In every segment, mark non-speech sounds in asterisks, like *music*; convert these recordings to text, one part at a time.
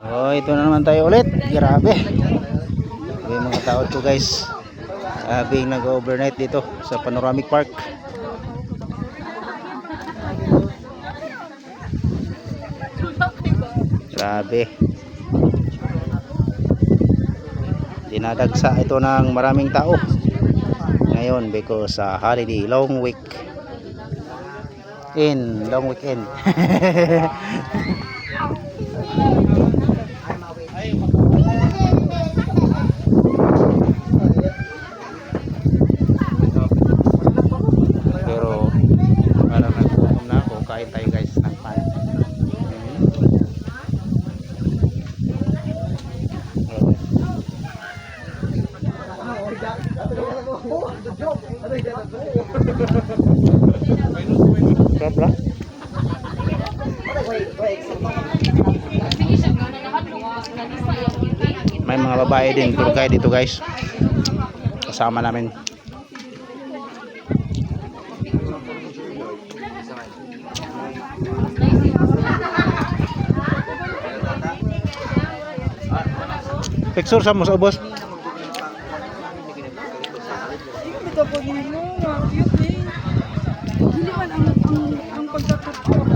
Oh, ito na naman tayo ulit. Grabe. Grabe mga tao to guys. Grabe yung nag-overnight dito sa Panoramic Park. Grabe. Dinadagsa ito ng maraming tao. Ngayon because sa holiday, long week. In, long weekend. *laughs* Pero parang nagutom na ako. Kain tayo guys ng pan. Sarap lang. May mga babae din tour guide dito guys. Kasama namin. Picture sa mo sa ubos. Ito po din mo, cute eh. Hindi man ang, ang, ang pagkakapot.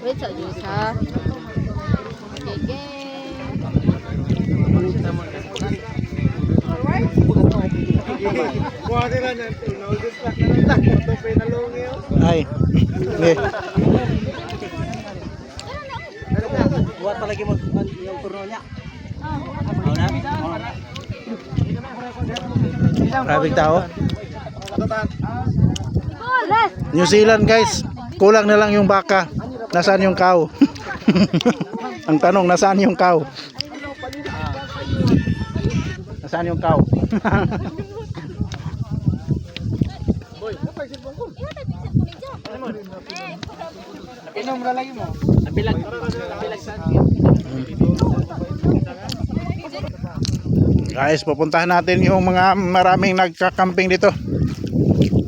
Wait sa Diyos ha. Okay, game. Ay. Okay. Palagi mo yung turno niya. Maraming tao. New Zealand guys. Kulang na lang yung baka. Nasaan yung cow? *laughs* Ang tanong, nasaan yung cow? Nasaan yung cow? *laughs* Inom ra lagi mo. Guys, pupuntahan natin yung mga maraming nagka-camping dito.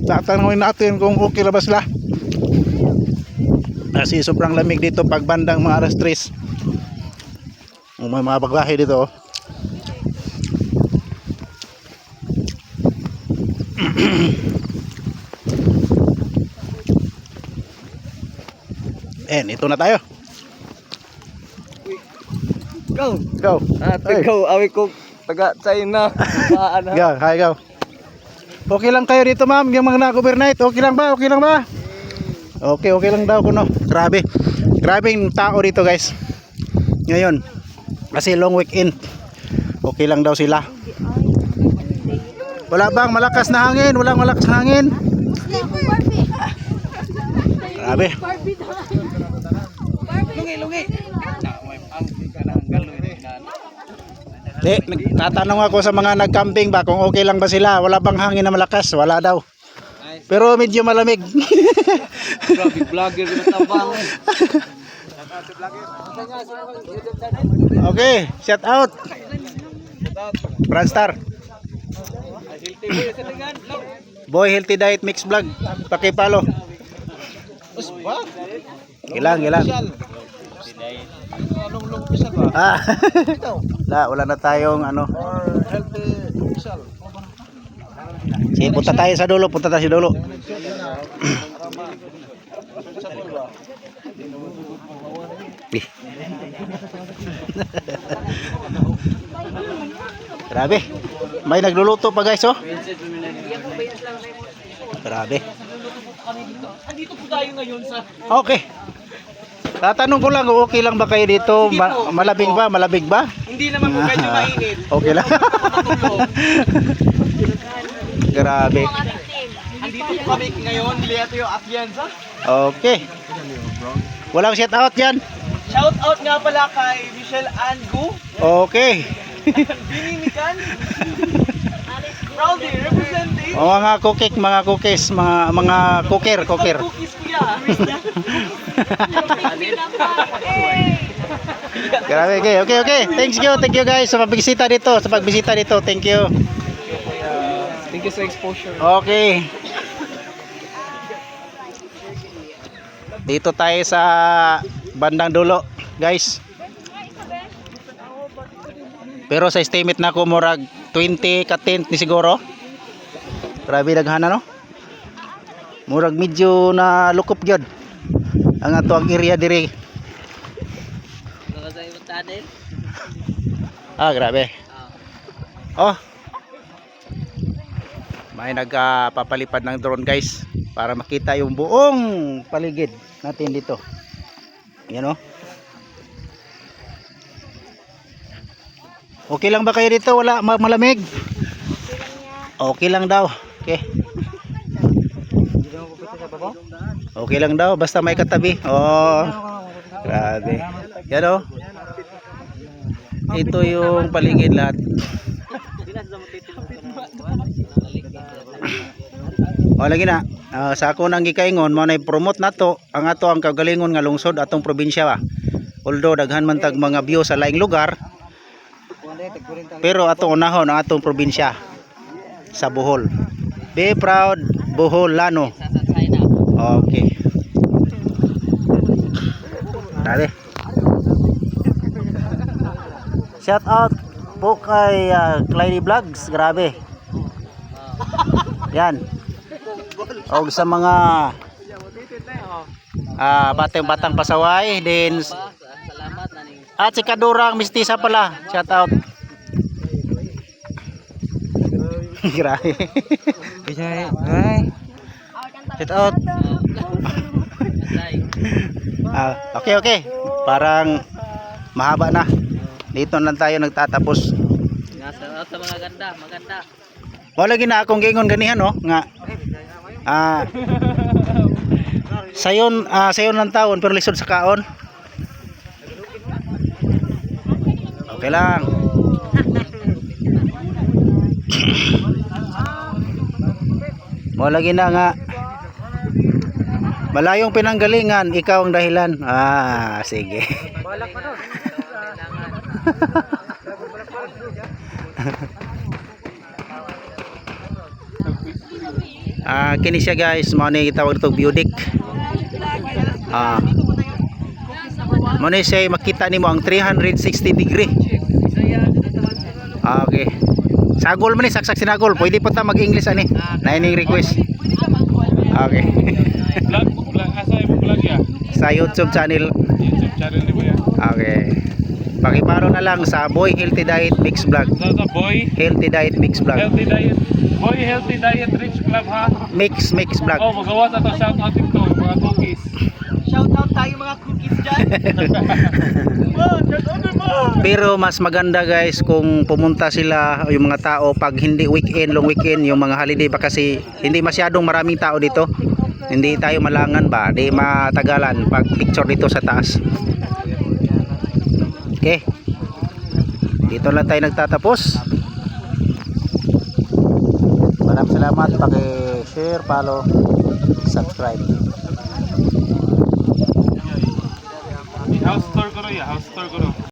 Tatanungin natin kung okay na ba sila. Kasi sobrang lamig dito pag bandang mga alas 3. May mga baglahe dito. oh. *clears throat* Eh, ito na tayo. Go. Go. Ate Ay. go, awi ko taga China. *laughs* Baan ha. Go, hi, go. Okay lang kayo dito, ma'am, yung mga nag-overnight. Okay lang ba? Okay lang ba? Okay, okay lang daw kuno. Grabe. Grabe yung tao dito, guys. Ngayon. Kasi long weekend. Okay lang daw sila. Wala bang malakas na hangin? Walang malakas na hangin? Grabe. Lungi, lungi. Di, tatanong ako sa mga nag-camping ba kung okay lang ba sila. Wala bang hangin na malakas? Wala daw. Pero medyo malamig. Grabe vlogger na tabang. Okay, shout out. Branstar. Boy Healthy Diet Mix Vlog. Pakipalo. Ilang, ilang. Anong official ba? Ah. La, wala na tayong ano. Or healthy official? Sige, punta tayo sa dulo, punta tayo sa dulo. Grabe. May nagluluto pa guys oh. Grabe. Andito po tayo ngayon sa Okay. Tatanong ko lang, okay lang ba kayo dito? Ma- malabig ba? Malabig ba? Hindi naman po medyo Ah, mainit. Okay lang. *laughs* Grabe. Andito po kami ngayon, Leato yung Atienza. Okay. Walang shout out yan. Shout out nga pala kay Michelle Angu, Okay. *laughs* Bini Mikan, Proudly representing O mga cookies, mga cookies, mga mga cooker, cooker. Cookies. Grabe, okay, okay, okay. Thanks you, thank you guys sa pagbisita dito, sa pagbisita dito. Thank you. Thank you sa exposure. Okay. Dito tayo sa bandang dulo, guys. Pero sa estimate na ko murag 20 ka tent ni siguro. Grabe daghana no. Murag medyo na lukop gyud. Ang ato ang area diri. Ah, grabe. Oh. May nagpapalipad ng drone guys para makita yung buong paligid natin dito. Yan oh. Okay lang ba kayo dito? Wala ma- malamig? Okay lang daw. Okay. Okay lang daw basta may katabi. Oh. Grabe. Yan oh. Ito yung paligid lahat. O lagi na. Ah, sa ako nang gikaingon mo na promote nato ang ato ang kagalingon nga lungsod atong probinsya ba. Although daghan man tag mga view sa laing lugar, pero ato unahon ang atong probinsya sa Bohol. Be proud Boholano. Okay. Dali. Shout out po kay uh, Clyde Vlogs. Grabe. Yan. O sa mga ah batang batang pasaway din at si Kadurang Mistisa pala. Shout out. *laughs* Grabe. Shout out. Ah, okay okay. Parang mahaba na. Dito lang tayo nagtatapos. Sa mga ganda, maganda. Wala gina akong gingon ganihan no nga ah sayon ah, sayon ng taon pero lisod sa kaon. Okay lang. Wala gina nga Malayong pinanggalingan, ikaw ang dahilan. Ah, sige. Ah, kini siya guys, mao ni gitawag nitong biodic. Ah. Mao ni siya makita nimo ang 360 degree. Ah, okay. Sagol man ni saksak sinagol. Pwede po ta mag-English ani. Na ining request. Okay. Vlog, vlog, asa yung vlog ya? Sa YouTube channel. YouTube channel di ba ya? Okay. Pakiparo na lang sa Boy Healthy Diet Mix Vlog. Sa sa boy, Healthy Diet Mix Vlog. healthy diet. Boy, healthy diet, rich club ha? Mix Mix Vlog. Oh, magawa sa to shout out dito, mga cookies. Pero mas maganda guys kung pumunta sila yung mga tao pag hindi weekend, long weekend, yung mga holiday pa kasi hindi masyadong maraming tao dito. Hindi tayo malangan ba, di matagalan pag picture dito sa taas. Okay. Dito lang tayo nagtatapos. Maraming salamat. Paki-share, follow, subscribe. House tour rin ya, house tour rin.